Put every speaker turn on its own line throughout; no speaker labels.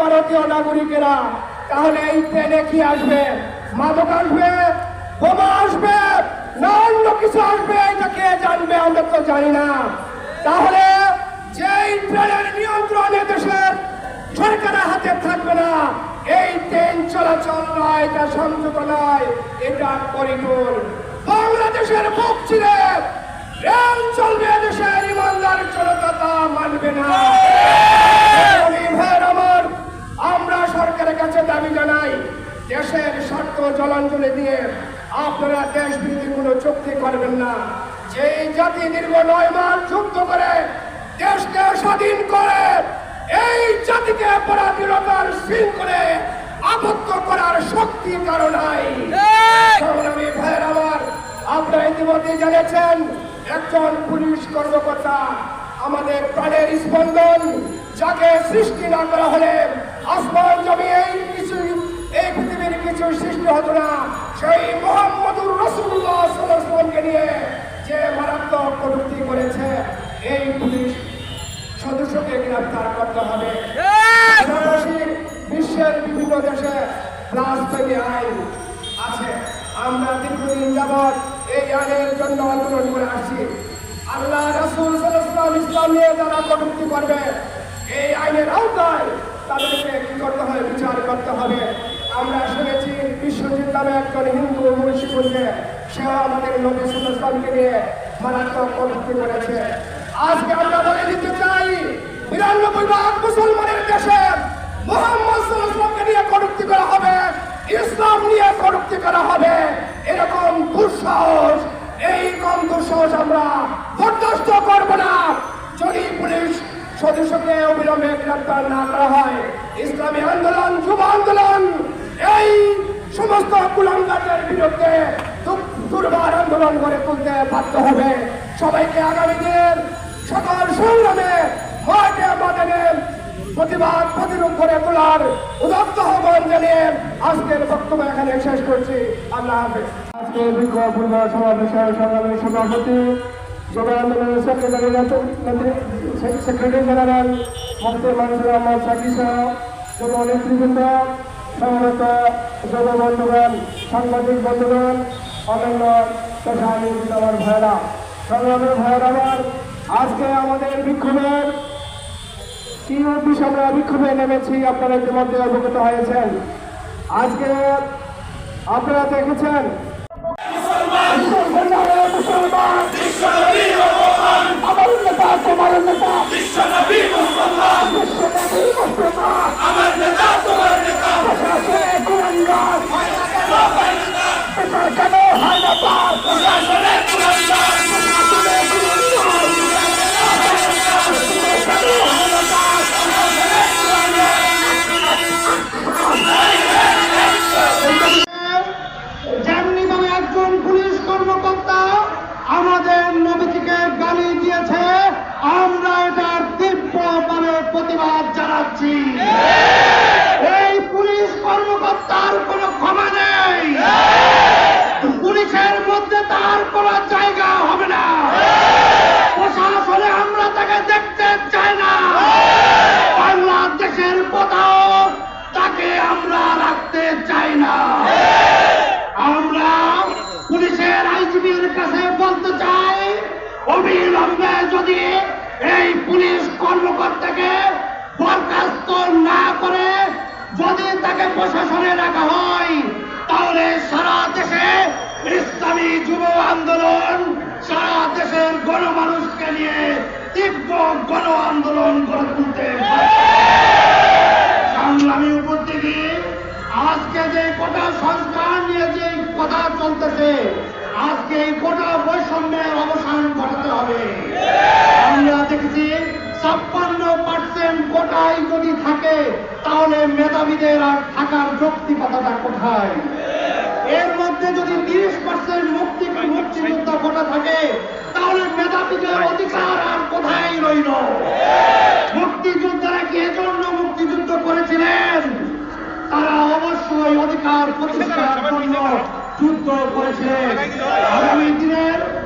ভারতীয় নাগরিকেরা, তাহলে এই ট্রেনে কি আসবে? মাদক আসবে? বোমা আসবে? না অন্য কিছু আসবে? এটা কে জানবে? আমরা তো জানি না। তাহলে যেই ট্রেনের নিয়ন্ত্রণে দেশের সরকারের হাতে থাকবে না, এই ট্রেন চলাচল নয়, এটা সংযুক্ত নয়, এটা করিডোর বাংলাদেশের মুখ ছিঁড়ে রেল চলবে দেশের ইমানদার জনতা মানবে না আমি ভাইয়ের আমার আমরা সরকারের কাছে দাবি জানাই দেশের স্বার্থ জলাঞ্জলি দিয়ে আপনারা দেশ বিরোধী কোনো চুক্তি করবেন না। যেই জাতি দীর্ঘ নয় মাস যুদ্ধ করে দেশকে স্বাধীন করে এই জাতিকে পরাধীনতার শৃঙ্খলে আবদ্ধ করার শক্তি কারও নাই। সংগ্রামী ভাইয়ের আমার আপনারা ইতিমধ্যে জেনেছেন একজন পুলিশ কর্মকর্তা আমাদের প্রাণের স্পন্দন যাকে সৃষ্টি না করা হলে আসমান জমি এই কিছু এই পৃথিবীর কিছু সৃষ্টি হতো না, সেই মোহাম্মদুর রসুল্লাহ সাল্লামকে নিয়ে যে মারাত্মক কটূক্তি করেছে, এই পুলিশ সদস্যকে গ্রেফতার করতে হবে। বিশ্বের বিভিন্ন দেশে ব্লাসফেমি আইন আছে। আমরা দীর্ঘদিন যাবৎ এই আইনের জন্য আন্দোলন করে আসছি। আল্লাহ রাসূল সাল্লাল্লাহু ইসলাম নিয়ে যারা কটূক্তি করবে, এই আইনের আওতায় তাদেরকে কি করতে হবে? বিচার করতে হবে। আমরা শুনেছি বিশ্বজিৎ নামে একজন হিন্দু বলছে সেও আমাদের নবী ইসলামকে নিয়ে মারাত্মক কটূক্তি করেছে। আজকে আমরা বলে দিতে চাই বিরানব্বই ভাগ মুসলমানের দেশে মোহাম্মদ সাল্লামকে নিয়ে কটুক্তি করা হবে, ইসলাম নিয়ে কটুক্তি করা হবে। এরকম দুঃসাহস, এই কম দুঃসাহস আমরা বরদাস্ত করব না। যদি পুলিশ সদস্যকে অবিলম্বে গ্রেপ্তার না করা হয়, ইসলামী আন্দোলন, যুব আন্দোলন এই সমস্ত কুলাঙ্গারদের বিরুদ্ধে দুর্বার আন্দোলন করে তুলতে বাধ্য হবে। সবাইকে আগামী দিনের সকল সংগ্রামে মাঠে মাঠে প্রতিবাদ প্রতিরোধ করে তোলার উদত্ত আহ্বান জানিয়ে আজকের বক্তব্য এখানে শেষ করছি। আল্লাহ হাফেজ। আজকে বিক্ষোভ পূর্ব সমাবেশের সভাপতি, যুব আন্দোলনের secretary secretary general Mufti Mansur Ahmad নেতৃবৃন্দ সমবেত যুব বন্ধুগণ সাংবাদিক বন্ধুগণ অন্যান্য পেশানি আমার ভাইরা। সংগ্রামের আমার। আজকে আমাদের বিক্ষোভের কি উদ্দেশ্য আমরা বিক্ষোভে নেমেছি আপনারা ইতিমধ্যে অবগত হয়েছেন। আজকে আপনারা দেখেছেন আমার নেতা তোমার নেতা। অবিলম্বে যদি এই পুলিশ কর্মকর্তাকে বরখাস্ত না করে, যদি তাকে প্রশাসনে রাখা হয়, তাহলে সারা দেশে ইসলামী যুব আন্দোলন, সারা দেশের গণমানুষকে নিয়ে তীব্র গণ আন্দোলন গড়ে তুলতে। সংগ্রামী উপস্থিতি, আজকে যে কোটা সংস্কার নিয়ে যে কথা চলতেছে, আজকে এই কোটা বৈষম্যের অবসান ঘটাতে হবে। আমরা দেখেছি ছাপ্পান্ন পার্সেন্ট কোটাই যদি থাকে, তাহলে মেধাবীদের আর থাকার যৌক্তিকতাটা কোথায়? এর মধ্যে যদি তিরিশ পার্সেন্ট মুক্তি মুক্তিযোদ্ধা কোটা থাকে, তাহলে মেধাবীদের অধিকার আর কোথায় রইল? মুক্তিযোদ্ধারা কি এজন্য মুক্তিযুদ্ধ করেছিলেন? তারা অবশ্যই অধিকার প্রতিষ্ঠার জন্য যুদ্ধ করেছিলেন। আগামী দিনের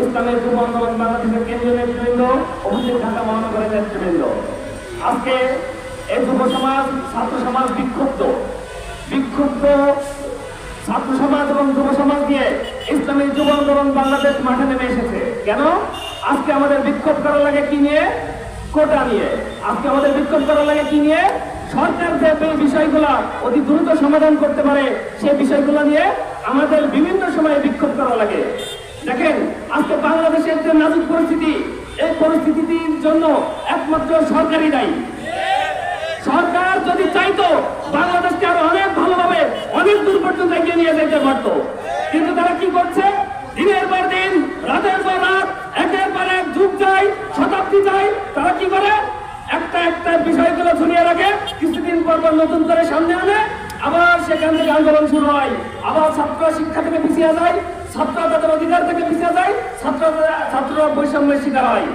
ইসলামের যুব আন্দোলন বাংলাদেশের কেন্দ্রীয় নেতৃবৃন্দ উপস্থিত ঢাকা মহানগরের নেতৃবৃন্দ। আজকে এই যুব সমাজ, ছাত্র সমাজ বিক্ষুব্ধ। বিক্ষুব্ধ ছাত্র সমাজ এবং যুব সমাজ নিয়ে ইসলামী যুব আন্দোলন বাংলাদেশ মাঠে নেমে এসেছে। কেন? আজকে আমাদের বিক্ষোভ করা লাগে কি নিয়ে? কোটা নিয়ে। আজকে আমাদের বিক্ষোভ করা লাগে কি নিয়ে? সরকার যে বিষয়গুলো অতি দ্রুত সমাধান করতে পারে সেই বিষয়গুলো নিয়ে আমাদের বিভিন্ন সময়ে বিক্ষোভ করা লাগে। দেখেন, আজকে বাংলাদেশের যে নাজুক পরিস্থিতি, এই পরিস্থিতির জন্য একমাত্র সরকারই দায়ী। সরকার যদি চাইতো, বাংলাদেশকে আরও অনেক ভালোভাবে, অনেক দূর পর্যন্ত এগিয়ে নিয়ে যেতে পারতো। কিন্তু তারা কি করছে? দিনের পর দিন, রাতের পর রাত, একের পর এক যুগ যায়, শতাব্দী যায়। তারা কি করে? একটা একটা বিষয়গুলো ঝুলিয়ে রাখে, কিছুদিন পর পর নতুন করে সামনে আনে, আবার সেখান থেকে আন্দোলন শুরু হয়, আবার ছাত্র শিক্ষা থেকে পিছিয়ে যায়। ছাত্র তাদের অধিকার থেকে পিছিয়ে যায় ছাত্র ছাত্ররা বৈষম্যের শিকার হয়।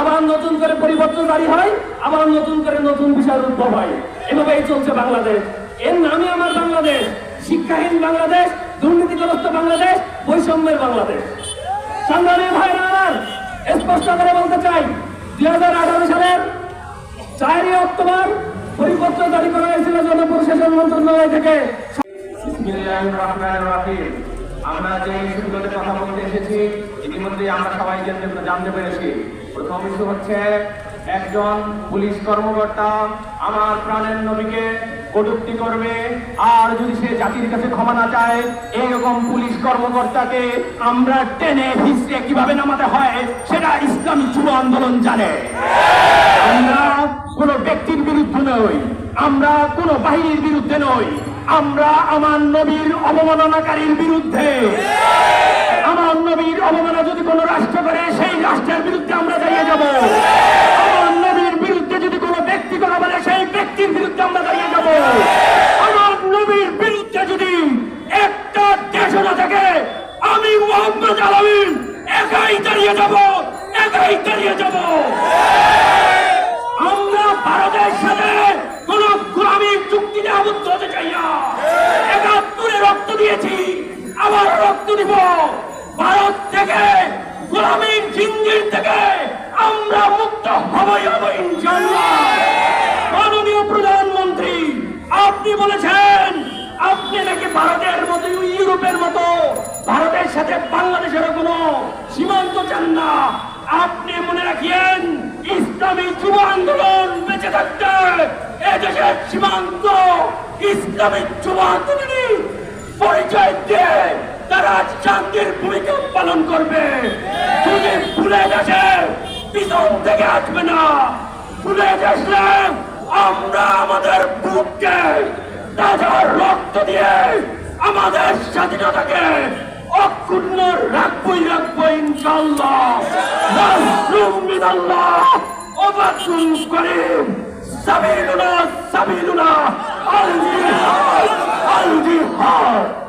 আবার নতুন করে পরিবর্তন জারি হয়, আবার নতুন করে নতুন বিষয়ের উদ্ভব হয়। এভাবেই চলছে বাংলাদেশ। এর নামে আমার বাংলাদেশ। শিক্ষাহীন বাংলাদেশ, দুর্নীতিগ্রস্ত বাংলাদেশ, বৈষম্যের বাংলাদেশ। সংগ্রামী ভাইরা আমার, স্পষ্ট করে বলতে চাই, দুই হাজার আঠারো সালের চারই অক্টোবর পরিপত্র জারি করা হয়েছিল জনপ্রশাসন মন্ত্রণালয় থেকে।
রহমানির রহিম। আমরা যে ইস্যুগুলোতে কথা বলতে এসেছি, ইতিমধ্যে আমরা সবাই জানতে পেরেছি। প্রথম ইস্যু হচ্ছে, একজন পুলিশ কর্মকর্তা আমার প্রাণের নবীকে কটূক্তি করবে, আর যদি সে জাতির কাছে ক্ষমা না চায় এইরকম পুলিশ কর্মকর্তাকে আমরা টেনে হিসড়ে কীভাবে নামাতে হয়, সেটা ইসলামী যুব আন্দোলন জানে। আমরা কোনো ব্যক্তির বিরুদ্ধে নই। আমরা কোন বাহিনীর বিরুদ্ধে নই। আমরা আমার নবীর অবমাননাকারীর বিরুদ্ধে। আমার নবীর অবমাননা যদি কোন রাষ্ট্র করে, সেই রাষ্ট্রের বিরুদ্ধে আমরা দাঁড়িয়ে যাব। আমার নবীর বিরুদ্ধে যদি কোনো ব্যক্তি কথা বলে, সেই ব্যক্তির বিরুদ্ধে আমরা দাঁড়িয়ে যাব। আমার নবীর বিরুদ্ধে যদি একটা দেশও না থাকে, আমি মোহাম্মদ আলমিন একাই দাঁড়িয়ে যাব, একাই দাঁড়িয়ে যাব আমরা ভারতের সাথে কোন গোলামীর চুক্তিতে আবদ্ধ হতে চাই না একাত্তরে রক্ত দিয়েছি আবার রক্ত দিব ভারত থেকে গোলামীর জিঞ্জির থেকে আমরা মুক্ত হবই হব ইনশাল্লাহ মাননীয় প্রধানমন্ত্রী আপনি বলেছেন আপনি নাকি ভারতের মতো ইউরোপের মতো ভারতের সাথে বাংলাদেশের কোনো সীমান্ত চান না। আপনি মনে রাখিয়েন, ইসলামী যুব আন্দোলন বেঁচে থাকতে এদেশের সীমান্ত ইসলামী যুব আন্দোলনই পরিচয় দিয়ে তারা শান্তির ভূমিকা পালন করবে। যদি ভুলে গেছে, পিছন থেকে আসবে না। ভুলে গেছলে আমরা আমাদের বুককে তাজা রক্ত দিয়ে আমাদের স্বাধীনতাকে অক্ষুণ্ণ রাখবই রাখব ইনশাল্লাহ ওয়াবাতুল করিম সাবিলুনা সাবিলুনা আল জিহাদ আল জিহাদ।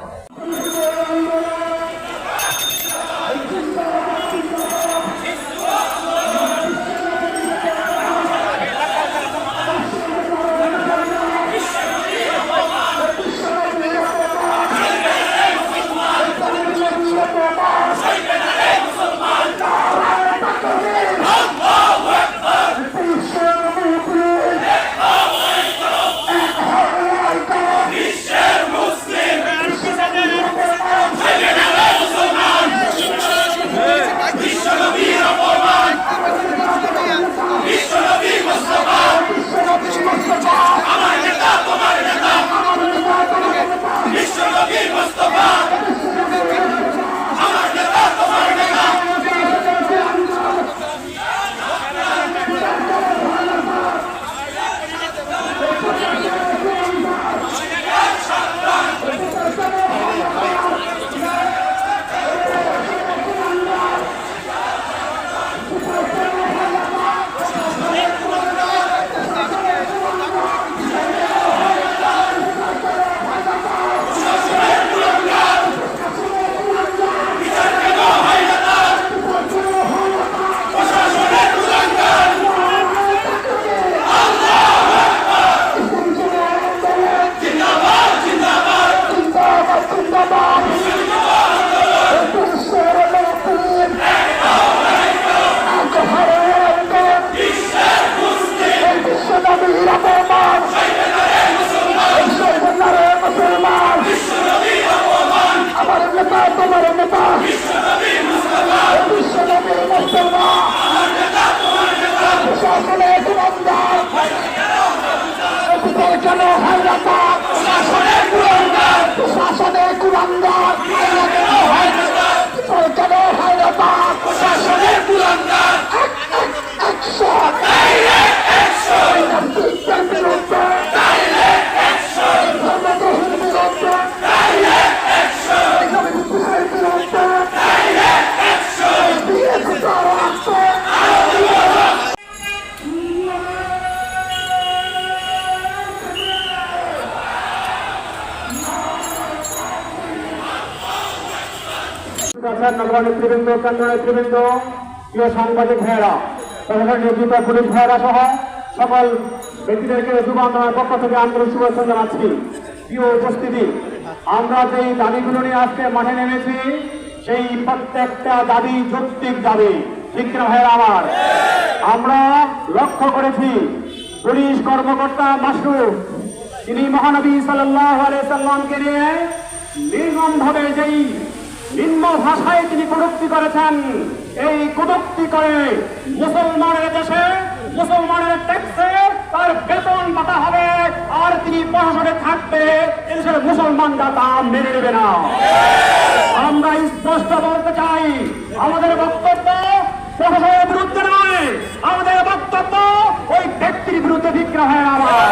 নেতৃবৃন্দ কেন্দ্র নেতৃবৃন্দ প্রিয় সাংবাদিক ভাইয়েরা প্রশাসন নিয়োজিত পুলিশ ভাইয়েরা সহ সকল ব্যক্তিদেরকে যুব আন্দোলনের পক্ষ থেকে আন্তরিক শুভেচ্ছা জানাচ্ছি। প্রিয় উপস্থিতি, আমরা যেই দাবিগুলো নিয়ে আজকে মাঠে নেমেছি, সেই প্রত্যেকটা দাবি যৌক্তিক দাবি। ঠিক না ভাইয়েরা আমার? আমরা লক্ষ্য করেছি, পুলিশ কর্মকর্তা মাসরুফ তিনি মহানবী সাল্লাহ সাল্লামকে নিয়ে নির্মম ভাবে যেই নিম্ন ভাষায় তিনি কটুক্তি করেছেন। এই কটুক্তি করে মুসলমানের দেশে, মুসলমানের ট্যাক্সে তার বেতন পাতা হবে, আর তিনি প্রশাসনে থাকবে, এদেশের মুসলমানরা তা মেনে নেবে না। আমরা স্পষ্ট বলতে চাই, আমাদের বক্তব্য প্রশাসনের বিরুদ্ধে নয়, আমাদের বক্তব্য ওই ব্যক্তির বিরুদ্ধে বিগ্রহ হয় আমার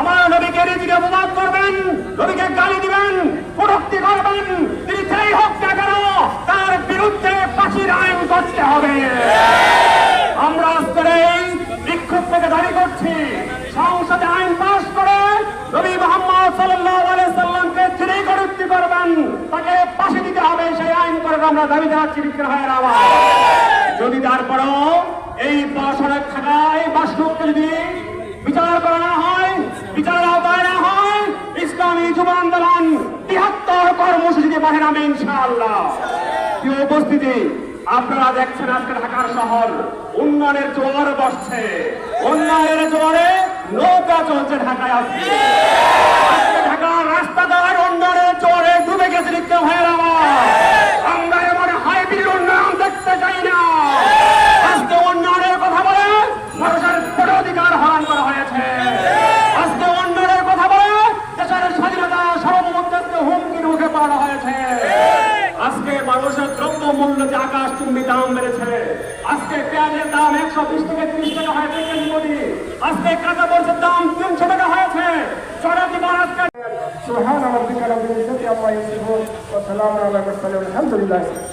আমার নবীকে রীতিকে অপবাদ করবেন, নবীকে গালি দিবেন কটুক্তি করবেন তিনি যেই হোক না কেন তার বিরুদ্ধে ফাঁসির আইন করতে হবে আমরা আজকের এই বিক্ষোভ থেকে দাবি করছি সংসদে আইন পাশ করে নবী সাল্লামকে যিনি কটুক্তি করবেন তাকে ফাঁসি দিতে হবে, সেই আইন করে আমরা দাবি যদি তারপরও এই পড়াশোনায় থাকা এই যদি বিচার করা হয় বিচারের আওতায় হয়, ইসলামী যুব আন্দোলন বৃহত্তর কর্মসূচিতে পাঠে নামে ইনশাআল্লাহ। উপস্থিতি, আপনারা দেখছেন আজকে ঢাকার শহর, উন্নয়নের জোয়ার বসছে। উন্নয়নের জোয়ারে নৌকা চলছে ঢাকায় আজকে। সম্মানিত ভাইয়ের আমরা এমন হাইব্রিড উন্নয়ন দেখতে চাই না। আজকে উন্নয়নের কথা বলে মানুষের ভোট অধিকার হরণ করা হয়েছে। আজকে উন্নয়নের কথা বলে দেশের স্বাধীনতা সর্বমুদ্রাকে হুমকির মুখে পড়া হয়েছে। আজকে মানুষের দ্রব্য মূল্য যে আকাশ চুম্বি দাম বেড়েছে। আজকে পেঁয়াজের দাম একশো বিশ থেকে ত্রিশ টাকা হয়েছে কেন্দ্রী আজকে কাঁচা বর্ষের দাম তিনশো টাকা হয়েছে। চড়া দিবার আজকে
সুহান আমার এসে والسلام على ورحمة الله لله.